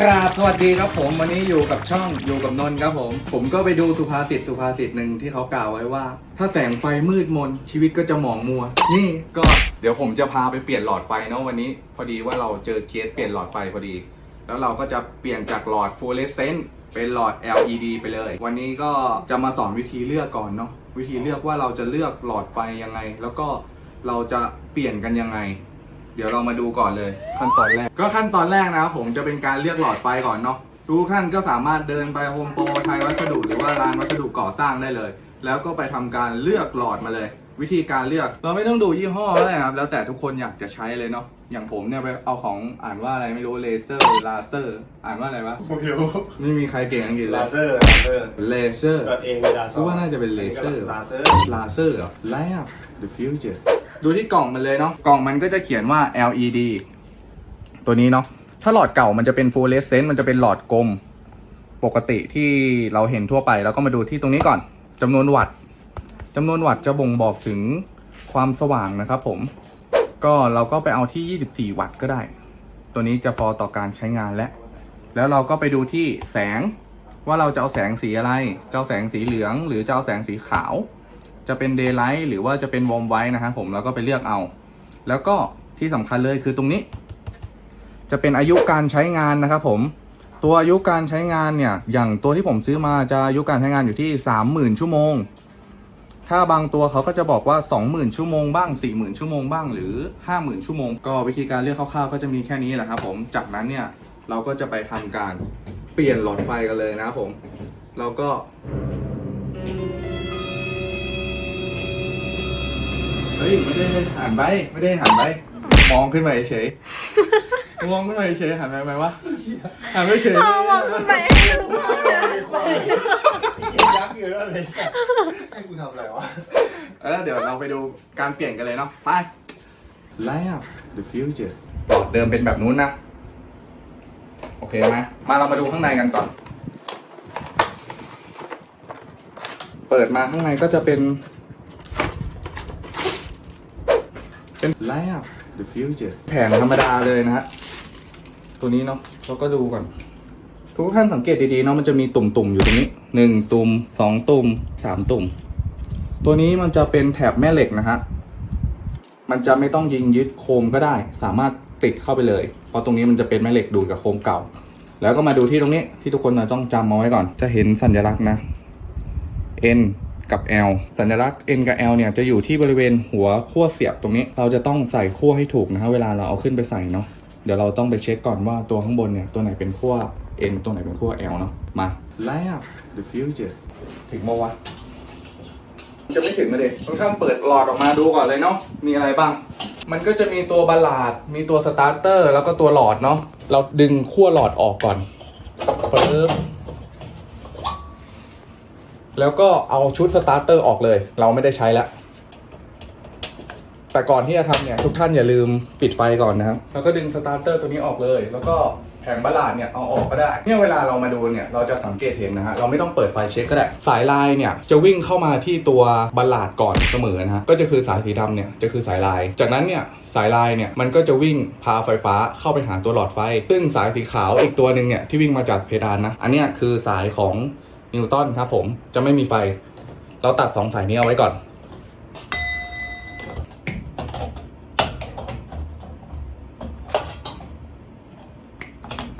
ครับสวัสดีครับผมวันนี้อยู่กับช่องอยู่กับนนท์ครับผม ผมก็ไปดูสุภาษิตสุภาษิตหนึ่งที่เขากล่าวไว้ว่า ถ้าแสงไฟมืดมน ชีวิตก็จะหมองมัว นี่ก็เดี๋ยวผมจะพาไปเปลี่ยนหลอดไฟเนาะวันนี้ พอดีว่าเราเจอเคสเปลี่ยนหลอดไฟพอดี แล้วเราก็จะเปลี่ยนจากหลอดฟลูออเรสเซนต์เป็นหลอด LED ไปเลย วันนี้ก็จะมาสอนวิธีเลือกก่อนเนาะวิธีเลือกว่าเราจะเลือกหลอดไฟยังไง แล้วก็เราจะเปลี่ยนกันยังไง เดี๋ยวเรามาดูก่อนเลย ขั้นตอนแรก ก็ขั้นตอนแรกนะครับผมจะเป็นการเลือกหลอดไฟก่อนเนาะทุกท่านก็สามารถเดินไปโฮมโปรไทยวัสดุหรือว่าร้านวัสดุก่อสร้างได้เลย แล้วก็ไปทำการเลือกหลอดมาเลย วิธีการเลือกเราไม่ต้องดูยี่ห้อก็ได้ครับแล้วแต่ทุกคนอยากจะใช้เลยเนาะอย่างผมเนี่ยไปเอาของอ่านว่าอะไรไม่รู้เลเซอร์ลาเซอร์ อ่านว่าอะไรวะไม่รู้ไม่มีใครเก่งอังกฤษเลลายเซอร์ลาเซอร์เลเซอร์ดอทเองเวลาสกูว่าน่าจะเป็นเลเซอร์ลาเซอร์ลาเซอร์เหรอ Light the future ดูที่กล่องมันเลยเนาะกล่องมันก็จะเขียนว่า LED ตัวนี้เนาะถ้าหลอดเก่ามันจะเป็น fluorescent มันจะเป็นหลอดกลมปกติที่เราเห็นทั่วไป แล้วก็มาดูที่ตรงนี้ก่อนจำนวนวัตต์จำนวนวัตต์จะบ่งบอกถึงความสว่างนะครับผมก็เราก็ไปเอาที่ 24 วัตต์ก็ได้ ตัวนี้จะพอต่อการใช้งานและ แล้วเราก็ไปดูที่แสงว่าเราจะเอาแสงสีอะไร จะเอาแสงสีเหลือง หรือจะเอาแสงสีขาว จะเป็น daylight หรือว่าจะเป็น warm white นะครับผมแล้วก็ไปเลือกเอา แล้วก็ที่สำคัญเลยคือตรงนี้ จะเป็นอายุการใช้งานนะครับผมตัวอายุการใช้งานเนี่ยอย่างตัวที่ผมซื้อมาจะอายุการใช้งานอยู่ที่ 30,000 ชั่วโมง ถ้าบางตัวเขาก็จะบอกว่า 20,000 ชั่วโมงบ้าง 40,000 ชั่วโมงบ้างหรือ 50,000 ชั่วโมง ก็วิธีการเลือกคร่าวๆก็จะมีแค่นี้แหละครับผมจากนั้นเนี่ยเราก็จะไปทำการเปลี่ยนหลอดไฟกันเลยนะครับผม เราก็ ฮ้ยไม่ได้หันไปไม่ได้หันไปมองขึ้นไปเฉยมองขึ้นไปเฉยหันไปไหมวะหันไปเฉยเอามองขึ้นไปให้รู้ว่าเดินไปยักษ์เยอะเลยให้กูทำอะไรวะแล้วเดี๋ยวเราไปดูการเปลี่ยนกันเลยเนาะไป Light up the future หลอดเดิมเป็นแบบนู้นนะ โอเคไหมมาเรามาดูข้างในกันก่อน เปิดมาข้างในก็จะเป็น เป็น Light up the future แผงธรรมดาเลยนะฮะ ตัวนี้เนาะเราก็ดูก่อน ทุกท่านสังเกตดีๆเนาะมันจะมีตุ่มๆอยู่ตรงนี้หนึ่งตุ่มสองตุ่มสามตุ่ม ตัวนี้มันจะเป็นแถบแม่เหล็กนะฮะ มันจะไม่ต้องยิงยึดโคมก็ได้ สามารถติดเข้าไปเลย เพราะตรงนี้มันจะเป็นแม่เหล็กดูดกับโคมเก่า แล้วก็มาดูที่ตรงนี้ที่ทุกคนนะต้องจำเอาไว้ก่อน จะเห็นสัญลักษณ์นะ N กับ L สัญลักษณ์ N กับ L เนี่ยจะอยู่ที่บริเวณหัวขั้วเสียบตรงนี้ เราจะต้องใส่ขั้วให้ถูกนะฮะเวลาเราเอาขึ้นไปใส่เนาะเดี๋ยวเราต้องไปเช็คก่อนว่าตัวข้างบนเนี่ยตัวไหนเป็นขั้ว N ตัวไหนเป็นขั้ว L เนาะมา Light up the future ถึงเมื่อวะจะไม่ถึงนะเด็กทุกท่านเปิดหลอดออกมาดูก่อนเลยเนาะมีอะไรบ้าง มันก็จะมีตัวบัลลาด มีตัวสตาร์เตอร์ แล้วก็ตัวหลอดเนาะเราดึงขั้วหลอดออกก่อนปึ๊บ แล้วก็เอาชุดสตาร์เตอร์ออกเลย เราไม่ได้ใช้แล้ว แต่ก่อนที่จะทำเนี่ยทุกท่านอย่าลืมปิดไฟก่อนนะครับ แล้วก็ดึงสตาร์เตอร์ตัวนี้ออกเลย แล้วก็แผงบัลลาดเนี่ยเอาออกก็ได้ เนี่ยเวลาเรามาดูเนี่ยเราจะสังเกตเห็นนะฮะเราไม่ต้องเปิดไฟเช็คก็ได้ สายลายเนี่ยจะวิ่งเข้ามาที่ตัวบัลลาดก่อนเสมอนะฮะก็จะคือสายสีดำเนี่ยจะคือสายลาย จากนั้นเนี่ยสายลายเนี่ยมันก็จะวิ่งพาไฟฟ้าเข้าไปหาตัวหลอดไฟ ซึ่งสายสีขาวอีกตัวหนึ่งเนี่ยที่วิ่งมาจากเพดานนะ อันนี้คือสายของ นิวตันครับผมจะไม่มีไฟ เราตัดสองสายนี้เอาไว้ก่อน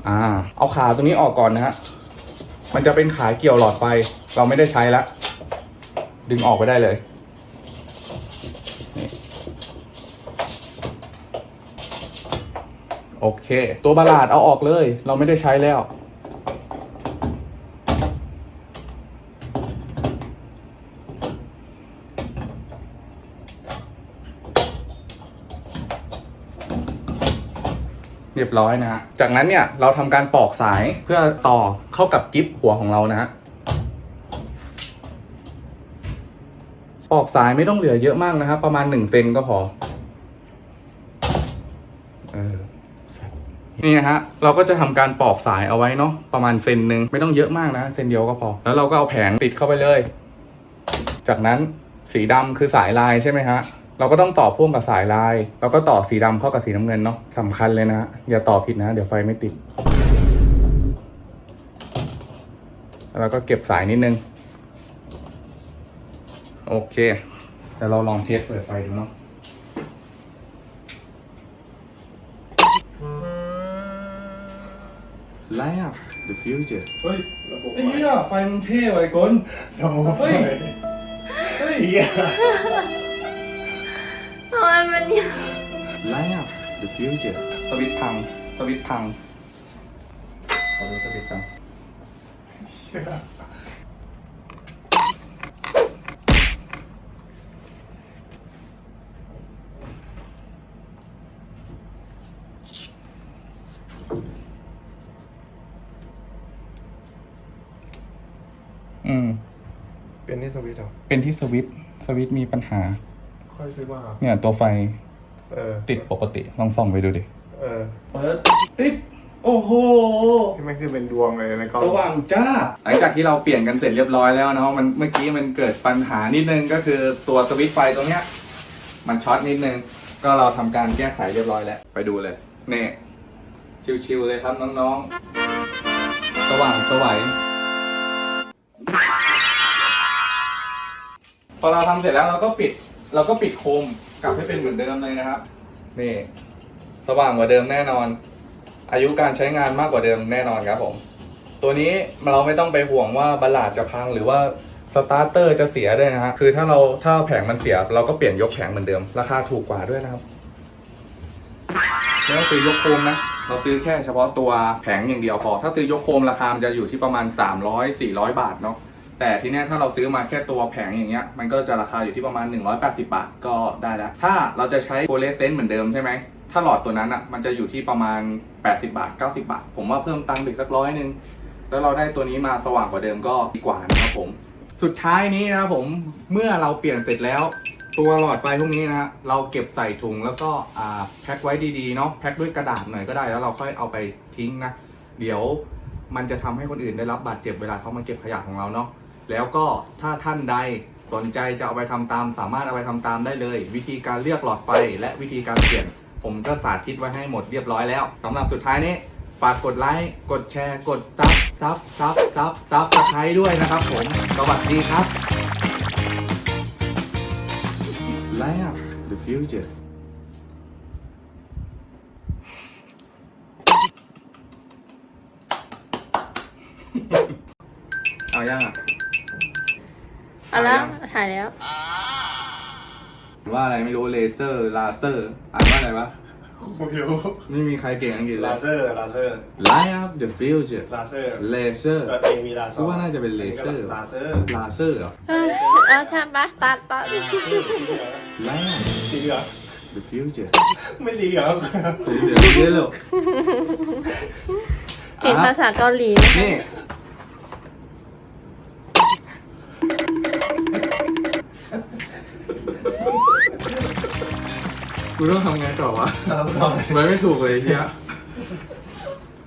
อ่า เอาขาตรงนี้ออกก่อนนะฮะ มันจะเป็นขาเกี่ยวหลอดไฟ เราไม่ได้ใช้แล้ว ดึงออกไปได้เลยโอเค ตัวบาลาดเอาออกเลย เราไม่ได้ใช้แล้ว รียบร้อยนะฮะ จากนั้นเนี่ยเราทำการปอกสายเพื่อต่อเข้ากับกิฟหัวของเรานะฮะ ปอกสายไม่ต้องเหลือเยอะมากนะครับ ประมาณหนึ่งเซนก็พอเออนี่นะฮะเราก็จะทำการปอกสายเอาไว้เนาะประมาณเซนหนึ่งไม่ต้องเยอะมากนะเซนเดียวก็พอ แล้วเราก็เอาแผงติดเข้าไปเลย จากนั้นสีดำคือสายลายใช่ไหมฮะ เราก็ต้องต่อพ่วงกับสายลาย แล้วก็ต่อสีดำเข้ากับสีน้ำเงินเนาะสำคัญเลยนะฮะอย่าต่อผิดนะ เดี๋ยวไฟไม่ติด แล้วก็เก็บสายนิดนึง โอเคเดี๋ยวเราลองเทสเปิดไฟดูเนาะ Light up the future เฮ้ยระบบไอ้เหี้ยไฟมันเท่ไว้กนระบบไฟเฮ้ยเฮีย ทำไมมันเนี่ย Light up the future สวิตช์พัง สวิตช์พังขอดูสวิตช์กันอืม เป็นที่สวิตช์เหรอ เป็นที่สวิตช์สวิตช์มีปัญหา ค่อยซื้อมาเนี่ยตัวไฟเออติดปกติลองส่องไปดูดิ เออเปิดติดโอ้โห ที่มันคือเป็นดวงเลยในกล้องสว่างจ้า หลังจากที่เราเปลี่ยนกันเสร็จเรียบร้อยแล้วเนาะมันเมื่อกี้มันเกิดปัญหานิดนึงก็คือตัวสวิตช์ไฟตรงเนี้ย มันช็อตนิดนึง ก็เราทำการแก้ไขเรียบร้อยแล้ว ไปดูเลยนี่ชิวๆเลยครับน้องๆ สว่างสวัยพอเราทำเสร็จแล้วเราก็ปิด เราก็ปิดโคมกลับให้เป็นเหมือนเดิมเลยนะครับ นี่สว่างกว่าเดิมแน่นอน อายุการใช้งานมากกว่าเดิมแน่นอนครับผม ตัวนี้เราไม่ต้องไปห่วงว่าบัลลาดจะพังหรือว่าสตาร์เตอร์จะเสียด้วยนะฮะคือถ้าเราถ้าแผงมันเสีย เราก็เปลี่ยนยกแผงเหมือนเดิม ราคาถูกกว่าด้วยนะครับไม่ต้องซื้อยกโคมนะ เราซื้อแค่เฉพาะตัวแผงอย่างเดียวพอ ถ้าซื้อยกโคมราคามันจะอยู่ที่ประมาณ 300 400 บาทเนาะ แต่ทีเนี้ยถ้าเราซื้อมาแค่ตัวแผงอย่างเงี้ยมันก็จะราคาอยู่ที่ประมาณ 180 บาทก็ได้แล้ว ถ้าเราจะใช้โฟลเลสเซนต์เหมือนเดิมใช่ไหมถ้าหลอดตัวนั้นอะมันจะอยู่ที่ประมาณ 80 บาท 90 บาท ผมว่าเพิ่มตังค์อีกสักร้อยหนึ่งแล้วเราได้ตัวนี้มาสว่างกว่าเดิมก็ดีกว่านะครับผม สุดท้ายนี้นะครับผมเมื่อเราเปลี่ยนเสร็จแล้ว ตัวหลอดไฟพวกนี้นะฮะเราเก็บใส่ถุงแล้วก็แพ็คไว้ดีๆเนาะแพ็คด้วยกระดาษหน่อยก็ได้แล้วเราค่อยเอาไปทิ้งนะ เดี๋ยวมันจะทำให้คนอื่นได้รับบาดเจ็บเวลาเขามาเก็บขยะของเราเนาะ แล้วก็ถ้าท่านใดสนใจจะเอาไปทำตาม สามารถเอาไปทำตามได้เลย วิธีการเลือกหลอดไฟและวิธีการเปลี่ยน ผมก็สาธิตไว้ให้หมดเรียบร้อยแล้วสำหรับสุดท้ายนี้ฝากกดไลค์กดแชร์ กดซับซับซับซับซับสไครต์ด้วยนะครับผมสวัสดีครับ Light up the future เอายังอะ เอาแล้วถ่ายแล้ว ว่าอะไรไม่รู้เลเซอร์ลาเซอร์อ่านว่าอะไรวะไม่รู้ไม่มีใครเก่งอังกฤษเลลายเซอร์ลาเซอร์ Light up the future ลาเซอร์ เลเซอร์ตัวเองมีลาเซอกูร์ว่าน่าจะเป็นเลเซอร์ลาเซอร์ลาเซอร์เหรอ เออเอาใช่ปะตัดตัด Light up สีเหลือง the future ไม่สีเหลืองสีเหลืองเยอะเลยเก่งภาษาเกาหลี นี่ กูต้องทำไงต่อวะตามต่อ มันไม่ถูกเลยเฮีย